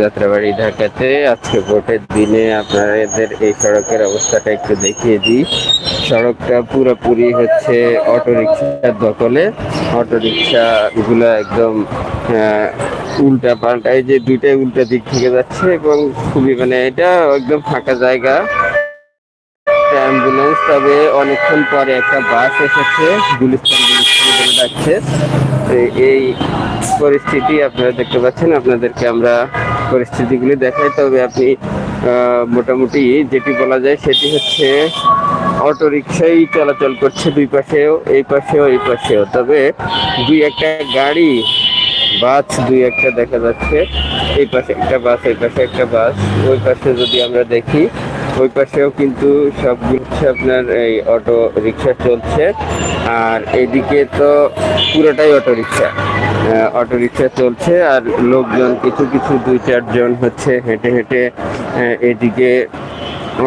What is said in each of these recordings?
যাত্রাবাড়ি ঢাকাতে। আজকে ভোটের দিনে আপনাদের এই সড়কের অবস্থাটা একটু দেখিয়ে দিই। সড়কটা পুরোপুরি হচ্ছে অটো রিক্সার দখলে। অটো রিক্সা একদম উল্টা পাল্টা, এই যে দুইটাই উল্টা দিক থেকে যাচ্ছে এবং খুবই মানে এটা একদম ফাঁকা জায়গা। অ্যাম্বুলেন্স, তবে অনেকক্ষণ পরে একটা বাস এসেছে। গুলিস্তান গুলিস্তান বলে এই পরিস্থিতি আপনারা দেখতে পাচ্ছেন। আপনাদেরকে আমরা পরিস্থিতিগুলি দেখায়, তবে আপনি মোটামুটি যেটি বলা যায় সেটি হচ্ছে অটো রিক্সাই চলাচল করছে দুই পাশেও, এই পাশেও এই পাশেও। তবে দুই একটা গাড়ি, বাস দুই একটা দেখা যাচ্ছে, এই পাশে একটা বাস, এই পাশে একটা বাস। ওই পাশে যদি আমরা দেখি ওই পাশেও কিন্তু সবগুলো আপনার এই অটো রিক্সা চলছে। আর এদিকে তো পুরোটাই অটো রিক্সা। অটো রিক্সা চলছে আর লোকজন কিছু কিছু দুই, চারজন হচ্ছে হেঁটে হেঁটে এদিকে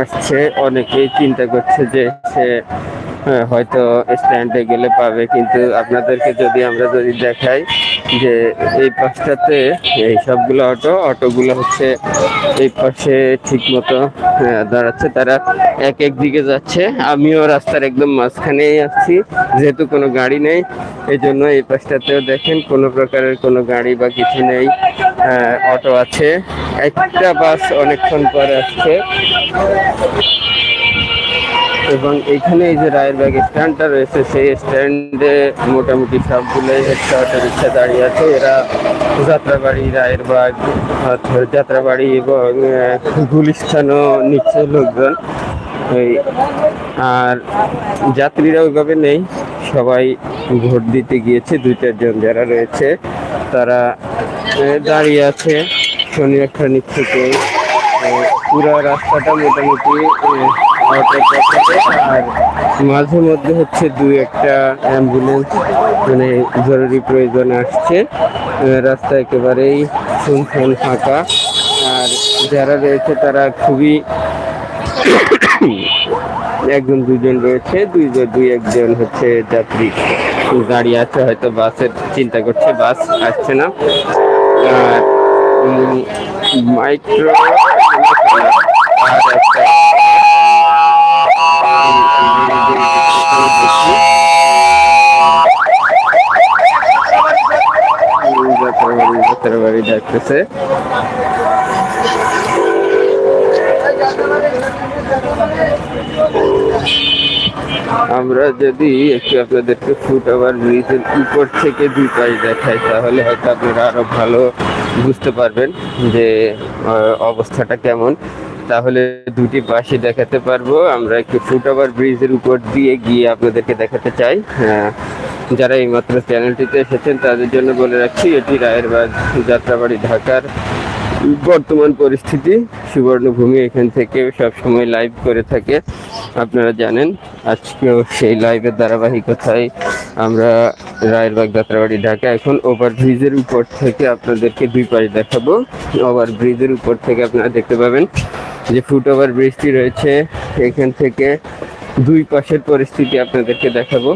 আসছে। অনেকেই চিন্তা করছে যে সে হয়তো স্ট্যান্ডে গেলে পাবে, কিন্তু আপনাদেরকে যদি আমরা যদি দেখাই যে এই পাশটাতে এই সবগুলো অটো অটোগুলো হচ্ছে এই পাশে ঠিক মতো দাঁড়াচ্ছে। তারা এক এক দিকে যাচ্ছে। আমিও রাস্তার একদম মাঝখানেই আসছি যেহেতু কোনো গাড়ি নেই এই জন্য এই পাশটাতেও দেখেন কোনো প্রকারের কোনো গাড়ি বা কিছু নেই অটো আছে। একটা বাস অনেকক্ষণ পরে আসছে। এবং এখানে এই যে রায়েরবাগ স্ট্যান্ডটা রয়েছে সেই স্ট্যান্ডে মোটামুটি সবগুলোই একটা অটো রিক্সা দাঁড়িয়ে আছে। এরা যাত্রাবাড়ি রায়েরবাগ অর্থাৎ যাত্রাবাড়ি এবং আহ, গুলিস্তানও নিচ্ছে লোকজন। ওই আর যাত্রীরা ওইভাবে নেই। সবাই ভোট দিতে গিয়েছে দুই চারজন যারা রয়েছে তারা দাঁড়িয়ে আছে। শনিবার একটা নিচ্ছে পুরো রাস্তাটা মোটামুটি মাঝে মধ্যে হচ্ছে দুই একটা অ্যাম্বুলেন্স মানে জরুরি প্রয়োজন আসছে। রাস্তা একেবারেই শুনশান ফাঁকা। আর যারা রয়েছে তারা খুবই একজন দুজন রয়েছে দুইজন দুই একজন হচ্ছে যাত্রী দাঁড়িয়ে আছে, হয়তো বাসের চিন্তা করছে, বাস আসছে না। আর মাইক্রো, আর একটা বাড়ি আমরা যদি একটু আপনাদেরকে ফুট আবার ব্রিজের উপর থেকে দুই পাশ দেখাই, তাহলে হয়তো আপনারা আরও ভালো বুঝতে পারবেন যে অবস্থাটা কেমন। তাহলে দুটি পাশে দেখাতে পারব। আমরা একটু ফুট ওভার ব্রিজের উপর দিয়ে গিয়ে আপনাদেরকে দেখাতে চাই। আহ, যারা এইমাত্র চ্যানেলটিতে এসেছেন তাদের জন্য বলে রাখছি এটি রায়েরবাগ যাত্রাবাড়ি ঢাকার বর্তমান পরিস্থিতি। সুবর্ণভূমি এখান থেকে সব সময় লাইভ করে থাকে আপনারা জানেন। আজকেও সেই লাইভের ধারাবাহিকতায় আমরা রায়েরবাগ যাত্রাবাড়ি ঢাকা। এখন ওভার ব্রিজের উপর থেকে আপনাদেরকে দুই পাশ দেখাবো। ওভার ব্রিজের উপর থেকে আপনারা দেখতে পাবেন যে ফুট ওভার ব্রিজটি রয়েছে, এখান থেকে দুই পাশের পরিস্থিতি আপনাদেরকে দেখাবো।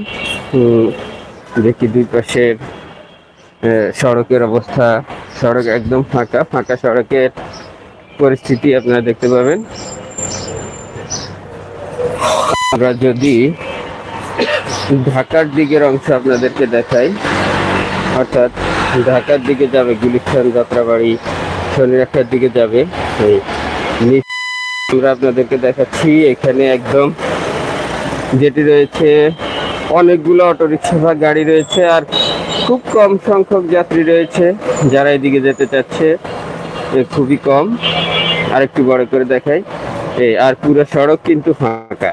দেখি দুই পাশের সড়কের অবস্থা। সড়ক একদম ফাঁকা ফাঁকা সড়কের পরিস্থিতি আপনারা দেখতে পাবেন। আমরা যদি ঢাকার দিকের অংশ আপনাদেরকে দেখাই, অর্থাৎ ঢাকার দিকে যাবে গুলিস্তান, যাত্রাবাড়ি শনিরাখার দিকে যাবে, এই আমরা আপনাদেরকে দেখাচ্ছি, এখানে একদম যেটি রয়েছে, অনেকগুলো অটোরিক্সা বা গাড়ি রয়েছে আর খুব কম সংখ্যক যাত্রী রয়েছে যারা এদিকে যেতে চাচ্ছে খুবই কম। আর একটু বড় করে দেখাই এই আর পুরো সড়ক কিন্তু ফাঁকা,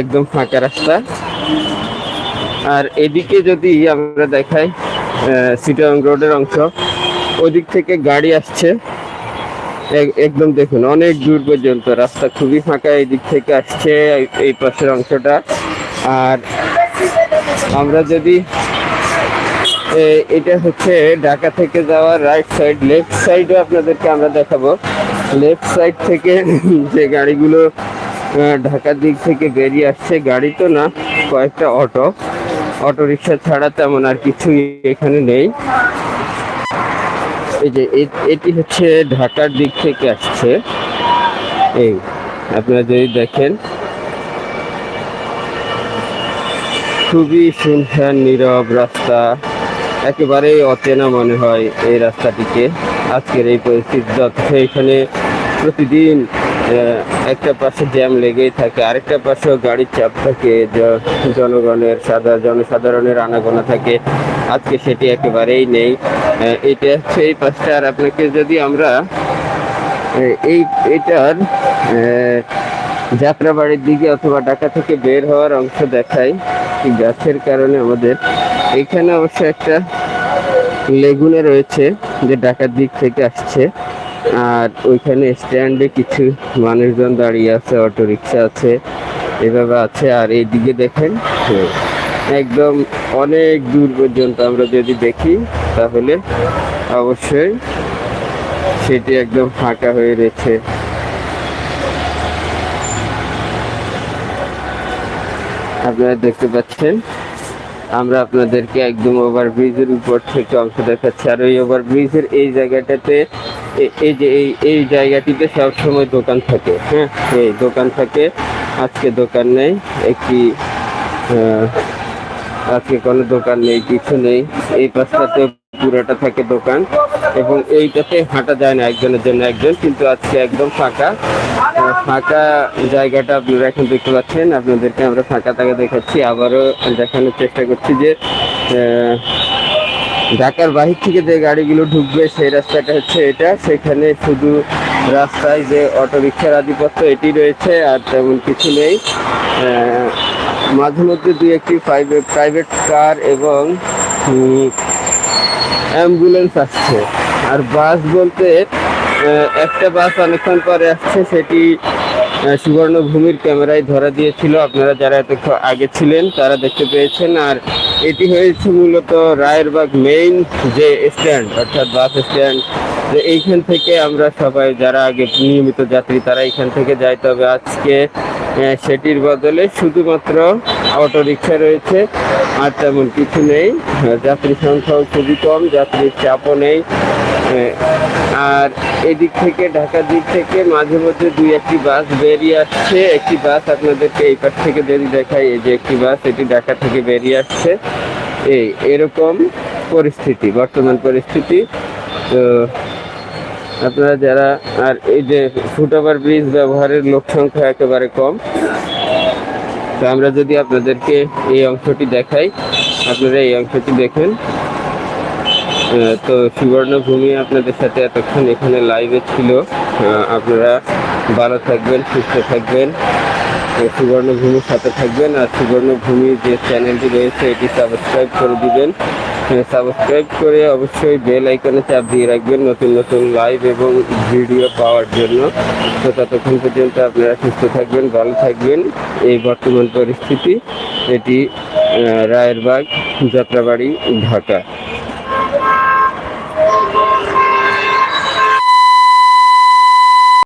একদম ফাঁকা রাস্তা। আর এদিকে যদি আমরা দেখাই সিটং রোডের অংশ, ওদিক থেকে গাড়ি আসছে। একদম দেখুন, অনেক দূর পর্যন্ত, রাস্তা খুবই ফাঁকা এই দিক থেকে আসছে এই- পাশের অংশটা। আর আমরা যদি এটা হচ্ছে ঢাকা থেকে যাওয়ার রাইট সাইড লেফট সাইডও আপনাদেরকে আমরা দেখাবো। লেফট সাইড থেকে যে গাড়িগুলো ঢাকার দিক থেকে বেরিয়ে আসছে, গাড়ি তো না, কয়েকটা অটো। অটো রিক্সা ছাড়া তেমন আর কিছুই এখানে নেই। এই যে এটি হচ্ছে ঢাকার দিক থেকে আসছে। এই, আপনারা যদি দেখেন, খুবই শুনশান নীরব রাস্তা, একেবারেই অচেনা মনে হয় এই রাস্তাটিকে। আজকের এই পরিস্থিতি এখানে প্রতিদিন একটা পাশে জ্যাম লেগেই থাকে, আরেকটা পাশেও গাড়ির চাপ থাকে জনগণের সাদা, জনসাধারণের আনাগোনা থাকে। আজকে সেটি একেবারেই নেই। এটা হচ্ছে এই পাশটা, আর আপনাকে যদি আমরা এই, এটার যাত্রাবাড়ির দিকে অথবা ঢাকা থেকে বের হওয়ার অংশ দেখাই গাছের কারণে আমাদের। এখানে অবশ্য একটা লেগুনে রয়েছে, যে ঢাকার দিক থেকে আসছে। আর ওইখানে স্ট্যান্ডে কিছু মানুষজন দাঁড়িয়ে আছে অটো রিক্সা আছে, এভাবে আছে। আর এইদিকে দেখেন, একদম অনেক দূর পর্যন্ত আমরা যদি দেখি, তাহলে অবশ্যই সেটি একদম ফাঁকা হয়ে রয়েছে। আপনারা দেখতে পাচ্ছেন আমরা আপনাদেরকে একদম ওভারব্রিজের উপর থেকে অংশ দেখাচ্ছি। আর ওই ওভারব্রিজের এই জায়গাটাতে এই যে এই এই জায়গাটিতে সবসময় দোকান থাকে হ্যাঁ? এই দোকান থাকে। আজকে দোকান নেই, একটি আজকে কোনো দোকান নেই, কিছু নেই। এই পাশটাতে পুরোটা থাকে দোকান। এবং এইটাতে হাঁটা যায় না একজনের জন্য একজন, কিন্তু আজকে একদম ফাঁকা। ফাঁকা জায়গাটা আপনারা এখন দেখতে পাচ্ছেন। আপনাদেরকে আমরা ফাঁকা থাকে দেখাচ্ছি। আবারও দেখানোর চেষ্টা করছি যে ঢাকার বাহির থেকে যে গাড়িগুলো ঢুকবে, সেই রাস্তাটা হচ্ছে এটা। সেখানে শুধু রাস্তায় যে অটো রিক্সার আধিপত্য এটি রয়েছে আর তেমন কিছু নেই। মাঝে মধ্যে দু একটি প্রাইভেট কার এবং অ্যাম্বুলেন্স আসছে। আর বাস বলতে একটা বাস অনেকক্ষণ পরে আসছে, সেটি সুবর্ণভূমির ক্যামেরায় ধরা দিয়েছিল। আপনারা যারা এতক্ষণ আগে ছিলেন, তারা দেখতে পেয়েছেন। আর এটি হয়েছে মূলত রায়েরবাগ মেইন যে স্ট্যান্ড অর্থাৎ বাস স্ট্যান্ড যে এইখান থেকে আমরা সবাই যারা আগে নিয়মিত যাত্রী, তারা এইখান থেকে যাই তবে আজকে সেটির বদলে শুধুমাত্র অটো রিক্সা রয়েছে, আর তেমন কিছু নেই। যাত্রী সংখ্যাও খুবই কম, যাত্রীর চাপও নেই। আর এদিক থেকে ঢাকার দিক থেকে মাঝে মধ্যে দুই একটি বাস বেরিয়ে আসছে। একটি বাস আপনাদেরকে এই পাশ থেকে যদি দেখাই, এই যে একটি বাস, এটি ঢাকা থেকে বেরিয়ে আসছে। এই, এরকম পরিস্থিতি, বর্তমান পরিস্থিতি। তো আপনারা যারা, আর এই যে ফুটওভার ব্রিজ ব্যবহারের লোক সংখ্যা একেবারে কম। তো আমরা যদি আপনাদেরকে এই অংশটি দেখাই, আপনারা এই অংশটি দেখেন। তো সুবর্ণভূমি আপনাদের সাথে এতক্ষণ এখানে লাইভে ছিল। আপনারা ভালো থাকবেন, সুস্থ থাকবেন সুবর্ণভূমির সাথে থাকবেন, আর সুবর্ণভূমির যে চ্যানেলটি রয়েছে, এটি সাবস্ক্রাইব করে দিবেন। সাবস্ক্রাইব করে অবশ্যই বেল আইকনে চাপ দিয়ে রাখবেন নতুন নতুন লাইভ এবং ভিডিও পাওয়ার জন্য। তো ততক্ষণ পর্যন্ত আপনারা সুস্থ থাকবেন, ভালো থাকবেন। এই বর্তমান পরিস্থিতি, এটি রায়েরবাগ, যাত্রাবাড়ি, ঢাকা।